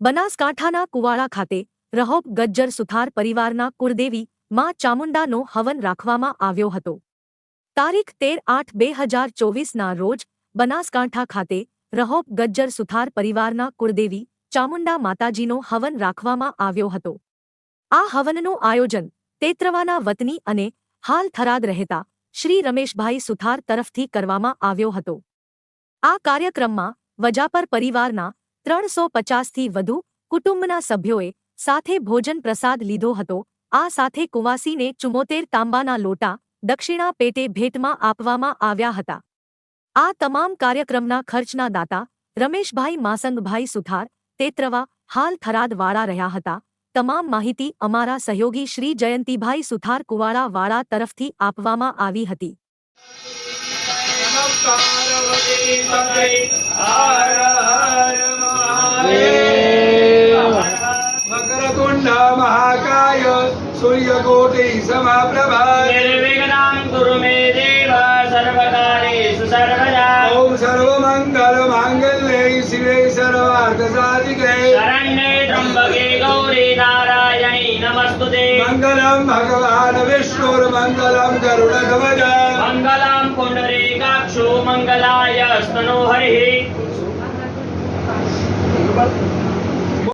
બનાસકાંઠાના કુવાળા ખાતે રહોબ ગજ્જર સુથાર પરિવારના કુળદેવી માં ચામુંડાનો હવન રાખવામાં આવ્યો હતો. તારીખ તેર આઠ બે હજાર ચોવીસના રોજ બનાસકાંઠા ખાતે રહોબ ગજ્જર સુથાર પરિવારના કુળદેવી ચામુંડા માતાજીનો હવન રાખવામાં આવ્યો હતો. આ હવનનું આયોજન તેત્રવાના વતની અને હાલ થરાદ રહેતા શ્રી રમેશભાઈ સુથાર તરફથી કરવામાં આવ્યો હતો. આ કાર્યક્રમમાં વજાપર પરિવારના ત્રણસો પચાસથી વધુ કુટુંબના સભ્યોએ સાથે ભોજન પ્રસાદ લીધો હતો. આ સાથે કુવાસીને ચુમોતેર તાંબાના લોટા દક્ષિણા પેટે ભેટમાં આપવામાં આવ્યા હતા. આ તમામ કાર્યક્રમના ખર્ચના દાતા રમેશભાઈ માસંગભાઈ સુથાર, તેત્રવા, હાલ થરાદવાળા રહ્યા હતા. તમામ માહિતી અમારા સહયોગી શ્રી જયંતિભાઈ સુથાર કુવાળાવાળા તરફથી આપવામાં આવી હતી. सूर्यकोटि समप्रभा निर्विघ्नां कुरु मे देव सर्वकारेषु सर्वदा ॐ सर्वमङ्गलमाङ्गल्ये शिवे सर्वार्थसाधिके शरण्ये त्र्यम्बके गौरी नारायणी नमस्तुते मङ्गलं भगवान् विष्णुर्मङ्गलं गरुडध्वज मङ्गलं पुण्डरीकाक्षो मङ्गलाय स्तनो हरिः